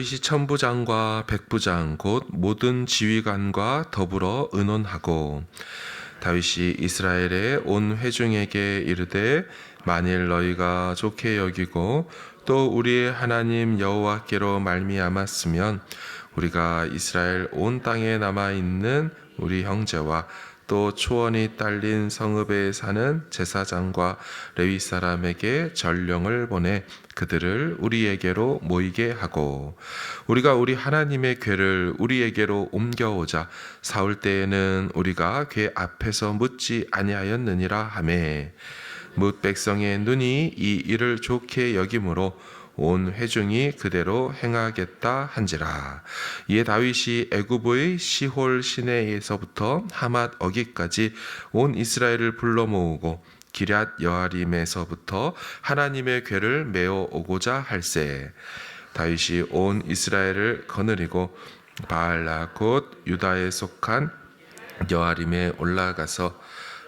다윗이 천부장과 백부장 곧 모든 지휘관과 더불어 의논하고 다윗이 이스라엘의 온 회중에게 이르되 만일 너희가 좋게 여기고 또 우리의 하나님 여호와께로 말미암았으면 우리가 이스라엘 온 땅에 남아 있는 우리 형제와 또 초원이 딸린 성읍에 사는 제사장과 레위 사람에게 전령을 보내 그들을 우리에게로 모이게 하고 우리가 우리 하나님의 괴를 우리에게로 옮겨오자 사울 때에는 우리가 괴 앞에서 묻지 아니하였느니라 하매 뭇 백성의 눈이 이 일을 좋게 여김으로 온 회중이 그대로 행하겠다 한지라. 이에 다윗이 애굽의 시홀 시내에서부터 하맛 어기까지 온 이스라엘을 불러 모으고 기럇 여아림에서부터 하나님의 괴를 메어 오고자 할세. 다윗이 온 이스라엘을 거느리고 바알라 곧 유다에 속한 여아림에 올라가서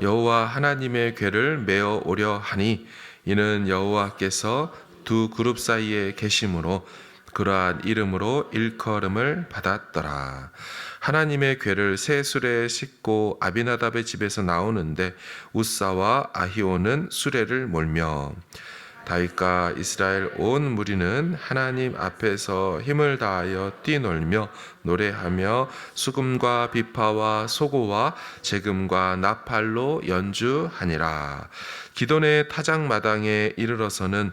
여호와 하나님의 괴를 메어 오려 하니 이는 여호와께서 두 그룹 사이에 계심으로 그러한 이름으로 일컬음을 받았더라. 하나님의 괴를 새 수레에 싣고 아비나답의 집에서 나오는데 우사와 아히오는 수레를 몰며 다윗과 이스라엘 온 무리는 하나님 앞에서 힘을 다하여 뛰놀며 노래하며 수금과 비파와 소고와 재금과 나팔로 연주하니라. 기돈의 타작마당에 이르러서는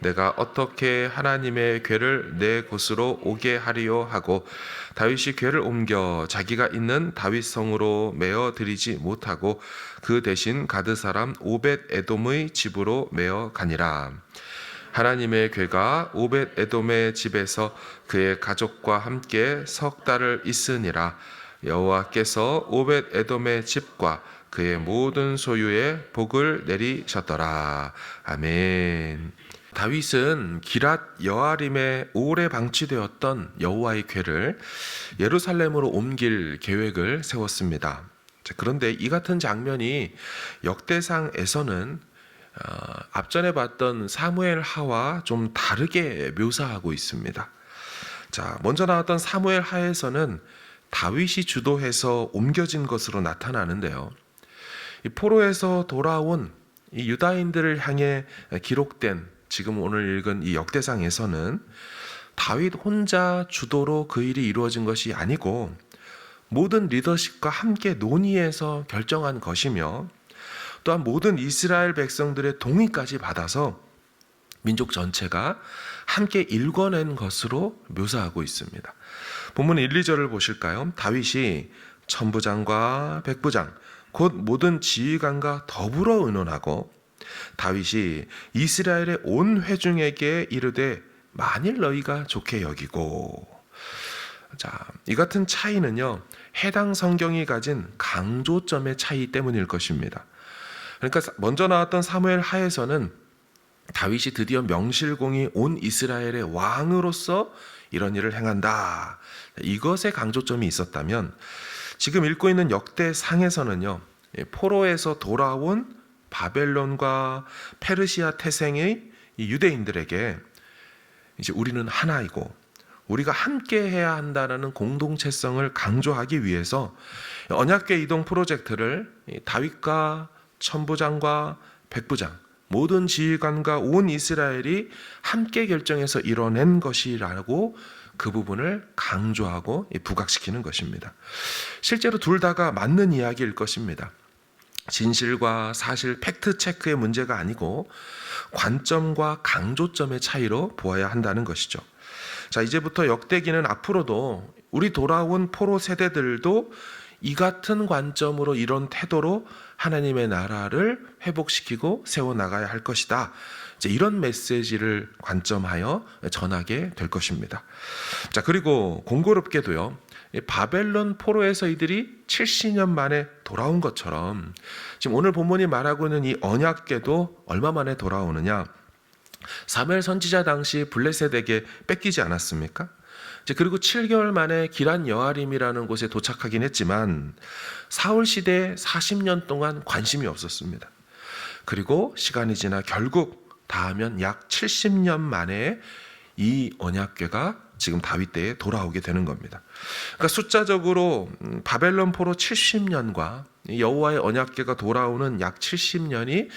내가 어떻게 하나님의 괴를 내 곳으로 오게 하리요? 하고 다윗이 괴를 옮겨 자기가 있는 다윗 성으로 메어 드리지 못하고 그 대신 가드 사람 오벳 에돔의 집으로 메어 가니라. 하나님의 괴가 오벳 에돔의 집에서 그의 가족과 함께 석 달을 있으니라. 여호와께서 오벳 에돔의 집과 그의 모든 소유에 복을 내리셨더라. 아멘. 다윗은 기랏 여아림에 오래 방치되었던 여호와의 궤를 예루살렘으로 옮길 계획을 세웠습니다. 자, 그런데 이 같은 장면이 역대상에서는 어, 앞전에 봤던 사무엘 하와 좀 다르게 묘사하고 있습니다. 자, 먼저 나왔던 사무엘 하에서는 다윗이 주도해서 옮겨진 것으로 나타나는데요. 이 포로에서 돌아온 이 유다인들을 향해 기록된 지금 오늘 읽은 이 역대상에서는 다윗 혼자 주도로 그 일이 이루어진 것이 아니고 모든 리더십과 함께 논의해서 결정한 것이며 또한 모든 이스라엘 백성들의 동의까지 받아서 민족 전체가 함께 일궈낸 것으로 묘사하고 있습니다. 본문 1, 2절을 보실까요? 다윗이 천부장과 백부장 곧 모든 지휘관과 더불어 의논하고 다윗이 이스라엘의 온 회중에게 이르되 만일 너희가 좋게 여기고 자, 이 같은 차이는요. 해당 성경이 가진 강조점의 차이 때문일 것입니다. 그러니까 먼저 나왔던 사무엘 하에서는 다윗이 드디어 명실공히 온 이스라엘의 왕으로서 이런 일을 행한다. 이것에 강조점이 있었다면 지금 읽고 있는 역대상에서는요. 포로에서 돌아온 바벨론과 페르시아 태생의 유대인들에게 이제 우리는 하나이고 우리가 함께 해야 한다는 공동체성을 강조하기 위해서 언약궤 이동 프로젝트를 다윗과 천부장과 백부장 모든 지휘관과 온 이스라엘이 함께 결정해서 이뤄낸 것이라고 그 부분을 강조하고 부각시키는 것입니다. 실제로 둘 다가 맞는 이야기일 것입니다. 진실과 사실 팩트 체크의 문제가 아니고 관점과 강조점의 차이로 보아야 한다는 것이죠. 자, 이제부터 역대기는 앞으로도 우리 돌아온 포로 세대들도 이 같은 관점으로 이런 태도로 하나님의 나라를 회복시키고 세워 나가야 할 것이다. 이제 이런 메시지를 관점하여 전하게 될 것입니다. 자, 그리고 공교롭게도요. 이 바벨론 포로에서 이들이 70년 만에 돌아온 것처럼 지금 오늘 본문이 말하고 있는 이 언약궤도 얼마 만에 돌아오느냐? 사무엘 선지자 당시 블레셋에게 뺏기지 않았습니까? 그리고 7개월 만에 기란 여아림이라는 곳에 도착하긴 했지만 사울 시대에 40년 동안 관심이 없었습니다. 그리고 시간이 지나 결국 다 하면 약 70년 만에 이 언약궤가 지금 다윗 때에 돌아오게 되는 겁니다. 그러니까 숫자적으로 음, 바벨론 포로 70년과 여호와의 언약궤가 돌아오는 약 70년이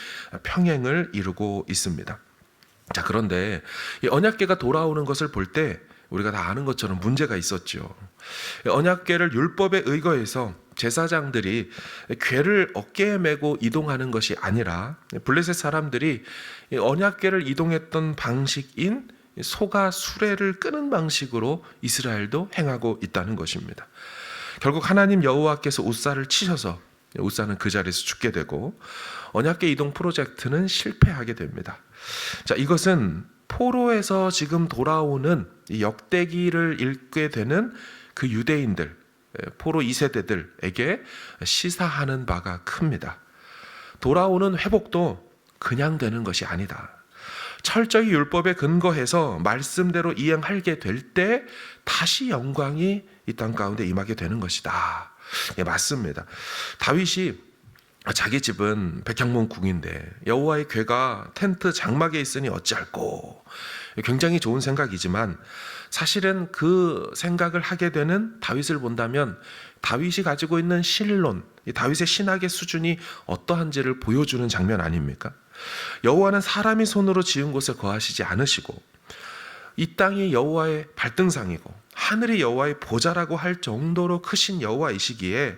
평행을 이루고 있습니다. 자, 그런데 이 언약궤가 돌아오는 것을 볼 때 우리가 다 아는 것처럼 문제가 있었죠. 언약궤를 율법에 의거해서 제사장들이 궤를 어깨에 메고 이동하는 것이 아니라 블레셋 사람들이 이 언약궤를 이동했던 방식인 소가 수레를 끄는 방식으로 이스라엘도 행하고 있다는 것입니다. 결국 하나님 여호와께서 우사를 치셔서 우사는 그 자리에서 죽게 되고 언약궤 이동 프로젝트는 실패하게 됩니다. 자, 이것은 포로에서 지금 돌아오는 이 역대기를 읽게 되는 그 유대인들, 포로 2세대들에게 시사하는 바가 큽니다. 돌아오는 회복도 그냥 되는 것이 아니다. 철저히 율법에 근거해서 말씀대로 이행하게 될 때 다시 영광이 이 땅 가운데 임하게 되는 것이다. 예, 맞습니다. 다윗이 자기 집은 백향문 궁인데 여호와의 궤가 텐트 장막에 있으니 어찌할꼬 굉장히 좋은 생각이지만 사실은 그 생각을 하게 되는 다윗을 본다면 다윗이 가지고 있는 신론, 이 다윗의 신학의 수준이 어떠한지를 보여주는 장면 아닙니까? 여호와는 사람이 손으로 지은 곳에 거하시지 않으시고 이 땅이 여호와의 발등상이고 하늘이 여호와의 보좌라고 할 정도로 크신 여호와이시기에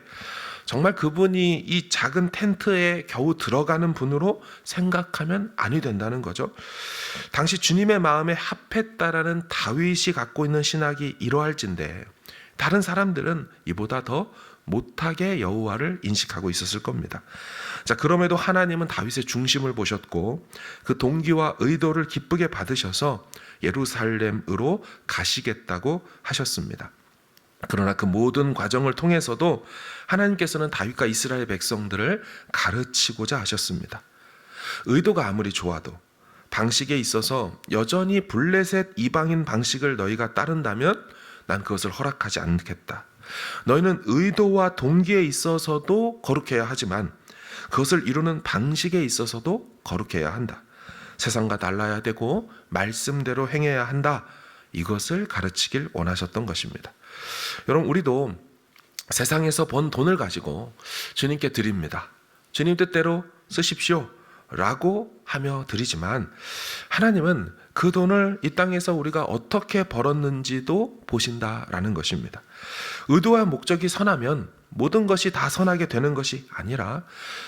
정말 그분이 이 작은 텐트에 겨우 들어가는 분으로 생각하면 아니 된다는 거죠. 당시 주님의 마음에 합했다라는 다윗이 갖고 있는 신학이 이러할진데 다른 사람들은 이보다 더 못하게 여호와를 인식하고 있었을 겁니다. 자, 그럼에도 하나님은 다윗의 중심을 보셨고 그 동기와 의도를 기쁘게 받으셔서 예루살렘으로 가시겠다고 하셨습니다. 그러나 그 모든 과정을 통해서도 하나님께서는 다윗과 이스라엘 백성들을 가르치고자 하셨습니다. 의도가 아무리 좋아도 방식에 있어서 여전히 블레셋 이방인 방식을 너희가 따른다면 난 그것을 허락하지 않겠다. 너희는 의도와 동기에 있어서도 거룩해야 하지만 그것을 이루는 방식에 있어서도 거룩해야 한다. 세상과 달라야 되고 말씀대로 행해야 한다. 이것을 가르치길 원하셨던 것입니다. 여러분 우리도 세상에서 번 돈을 가지고 주님께 드립니다. 주님 뜻대로 쓰십시오. 라고 하며 드리지만 하나님은 그 돈을 이 땅에서 우리가 어떻게 벌었는지도 보신다라는 것입니다. 의도와 목적이 선하면 모든 것이 다 선하게 되는 것이 아니라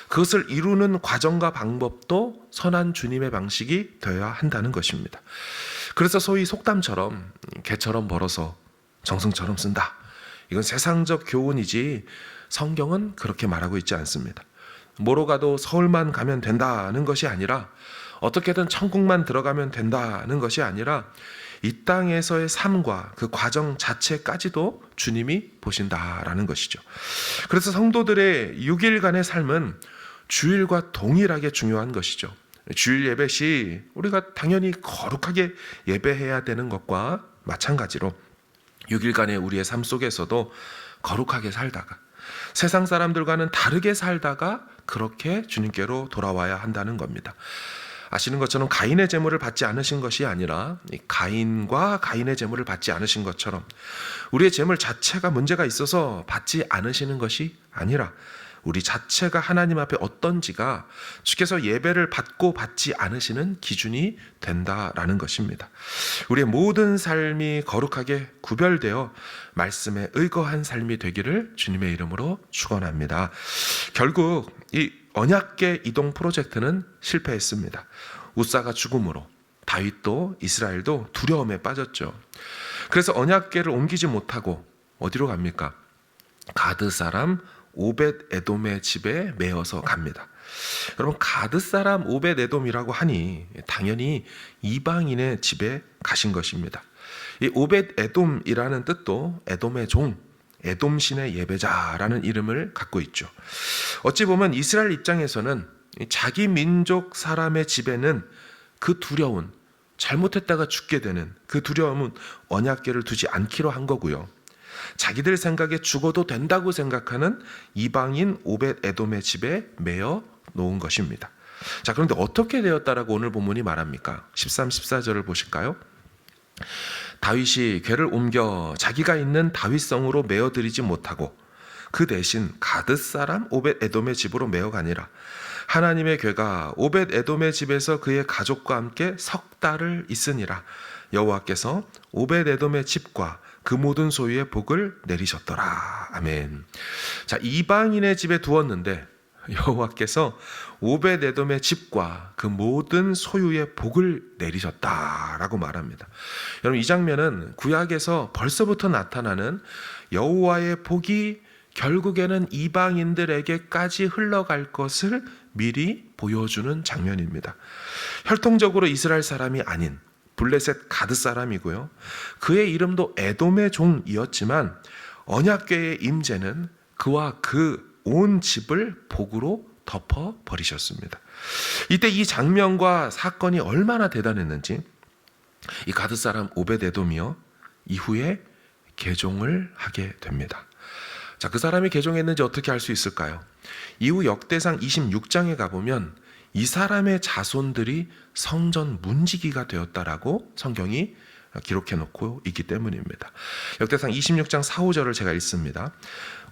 그것을 이루는 과정과 방법도 선한 주님의 방식이 되어야 한다는 것입니다. 그래서 소위 속담처럼 개처럼 벌어서 정승처럼 쓴다. 이건 세상적 교훈이지 성경은 그렇게 말하고 있지 않습니다. 뭐로 가도 서울만 가면 된다는 것이 아니라 어떻게든 천국만 들어가면 된다는 것이 아니라 이 땅에서의 삶과 그 과정 자체까지도 주님이 보신다라는 것이죠. 그래서 성도들의 6일간의 삶은 주일과 동일하게 중요한 것이죠. 주일 예배 시 우리가 당연히 거룩하게 예배해야 되는 것과 마찬가지로 6일간의 우리의 삶 속에서도 거룩하게 살다가 세상 사람들과는 다르게 살다가 그렇게 주님께로 돌아와야 한다는 겁니다. 아시는 것처럼 가인의 제물을 받지 않으신 것이 아니라 가인과 가인의 제물을 받지 않으신 것처럼 우리의 제물 자체가 문제가 있어서 받지 않으시는 것이 아니라 우리 자체가 하나님 앞에 어떤지가 주께서 예배를 받고 받지 않으시는 기준이 된다라는 것입니다. 우리의 모든 삶이 거룩하게 구별되어 말씀에 의거한 삶이 되기를 주님의 이름으로 축원합니다. 결국 이 언약계 이동 프로젝트는 실패했습니다. 우사가 죽음으로 다윗도 이스라엘도 두려움에 빠졌죠. 그래서 언약계를 옮기지 못하고 어디로 갑니까? 가드 사람 오벳 에돔의 집에 매어서 갑니다. 여러분 가드 사람 오벳 에돔이라고 하니 당연히 이방인의 집에 가신 것입니다. 이 오벳 에돔이라는 뜻도 에돔의 종, 에돔 신의 예배자라는 이름을 갖고 있죠. 어찌 보면 이스라엘 입장에서는 자기 민족 사람의 집에는 그 두려운 잘못했다가 죽게 되는 그 두려움은 언약계를 두지 않기로 한 거고요. 자기들 생각에 죽어도 된다고 생각하는 이방인 오벳 에돔의 집에 매여 놓은 것입니다. 자, 그런데 어떻게 되었다라고 오늘 본문이 말합니까? 13, 14절을 보실까요? 다윗이 괴를 옮겨 자기가 있는 다윗성으로 메어 드리지 못하고 그 대신 가드 사람 오벳 에돔의 집으로 메어 가니라. 하나님의 괴가 오벳 에돔의 집에서 그의 가족과 함께 석 달을 있으니라. 여호와께서 오벳 에돔의 집과 그 모든 소유의 복을 내리셨더라. 아멘. 자, 이방인의 집에 두었는데 여호와께서 오벳 에돔의 집과 그 모든 소유의 복을 내리셨다라고 말합니다. 여러분 이 장면은 구약에서 벌써부터 나타나는 여호와의 복이 결국에는 이방인들에게까지 흘러갈 것을 미리 보여주는 장면입니다. 혈통적으로 이스라엘 사람이 아닌 블레셋 가드 사람이고요. 그의 이름도 에돔의 종이었지만 언약궤의 임재는 그와 그 온 집을 복으로 덮어 버리셨습니다. 이때 이 장면과 사건이 얼마나 대단했는지 이 가드 사람 오벳 에돔이요 이후에 개종을 하게 됩니다. 자, 그 사람이 개종했는지 어떻게 알 수 있을까요? 이후 역대상 26장에 가보면 이 사람의 자손들이 성전 문지기가 되었다라고 성경이 기록해 놓고 있기 때문입니다. 역대상 26장 4, 5절을 제가 읽습니다.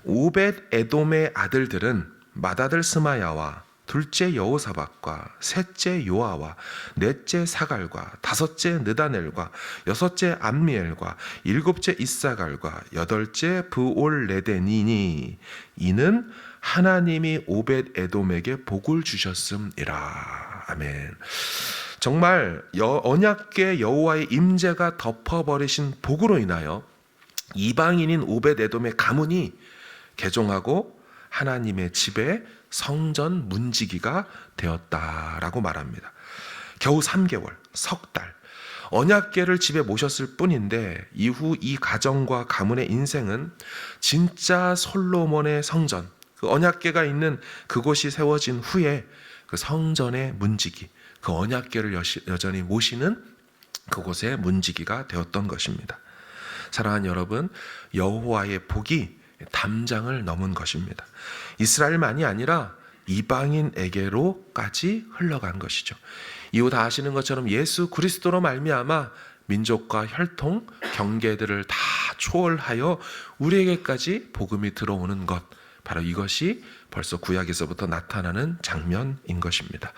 오벳 에돔의 아들들은 맏아들 스마야와 둘째 여호사박과 셋째 요아와 넷째 사갈과 다섯째 느다넬과 여섯째 암미엘과 일곱째 이사갈과 여덟째 브올레데니니 이는 하나님이 오벳 에돔에게 복을 주셨음이라 아멘. 정말 여, 언약계 여호와의 임재가 덮어버리신 복으로 인하여 이방인인 오벳 에돔의 가문이 개종하고 하나님의 집에 성전 문지기가 되었다라고 말합니다. 겨우 3개월, 석 달. 언약계를 집에 모셨을 뿐인데 이후 이 가정과 가문의 인생은 진짜 솔로몬의 성전, 그 언약계가 있는 그곳이 세워진 후에 그 성전의 문지기, 그 언약계를 여전히 모시는 그곳의 문지기가 되었던 것입니다. 사랑하는 여러분, 여호와의 복이 담장을 넘은 것입니다. 이스라엘만이 아니라 이방인에게로까지 흘러간 것이죠. 이후 다 아시는 것처럼 예수 그리스도로 말미암아 민족과 혈통, 경계들을 다 초월하여 우리에게까지 복음이 들어오는 것. 바로 이것이 벌써 구약에서부터 나타나는 장면인 것입니다.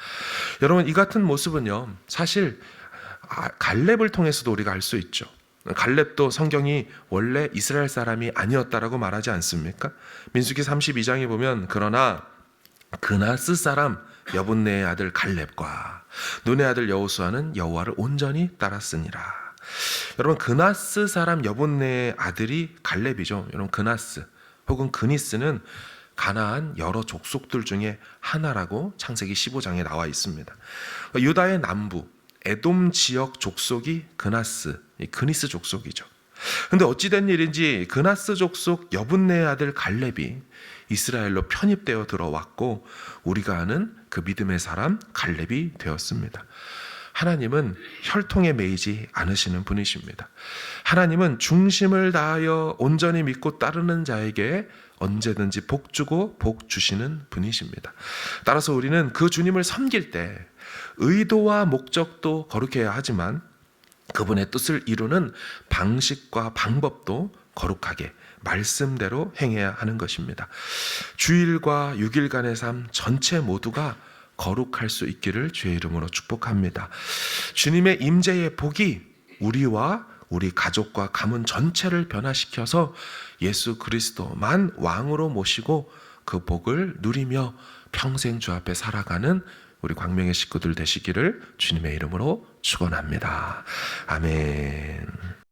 여러분 이 같은 모습은요. 사실 아, 갈렙을 통해서도 우리가 알 수 있죠. 갈렙도 성경이 원래 이스라엘 사람이 아니었다라고 말하지 않습니까? 민수기 32장에 보면 그러나 그나스 사람 여분네의 아들 갈렙과 눈의 아들 여호수아는 여호와를 온전히 따랐으니라. 여러분 그나스 사람 여분네의 아들이 갈렙이죠. 여러분 그나스 혹은 그니스는 가나안 여러 족속들 중에 하나라고 창세기 15장에 나와 있습니다. 유다의 남부 에돔 지역 족속이 그나스, 그니스 족속이죠. 근데 어찌된 일인지 그나스 족속 여분네의 아들 갈렙이 이스라엘로 편입되어 들어왔고 우리가 아는 그 믿음의 사람 갈렙이 되었습니다. 하나님은 혈통에 매이지 않으시는 분이십니다. 하나님은 중심을 다하여 온전히 믿고 따르는 자에게 언제든지 복 주고 복 주시는 분이십니다. 따라서 우리는 그 주님을 섬길 때 의도와 목적도 거룩해야 하지만 그분의 뜻을 이루는 방식과 방법도 거룩하게 말씀대로 행해야 하는 것입니다. 주일과 6일간의 삶 전체 모두가 거룩할 수 있기를 주의 이름으로 축복합니다. 주님의 임재의 복이 우리와 우리 가족과 가문 전체를 변화시켜서 예수 그리스도만 왕으로 모시고 그 복을 누리며 평생 주 앞에 살아가는 우리 광명의 식구들 되시기를 주님의 이름으로 축원합니다. 아멘.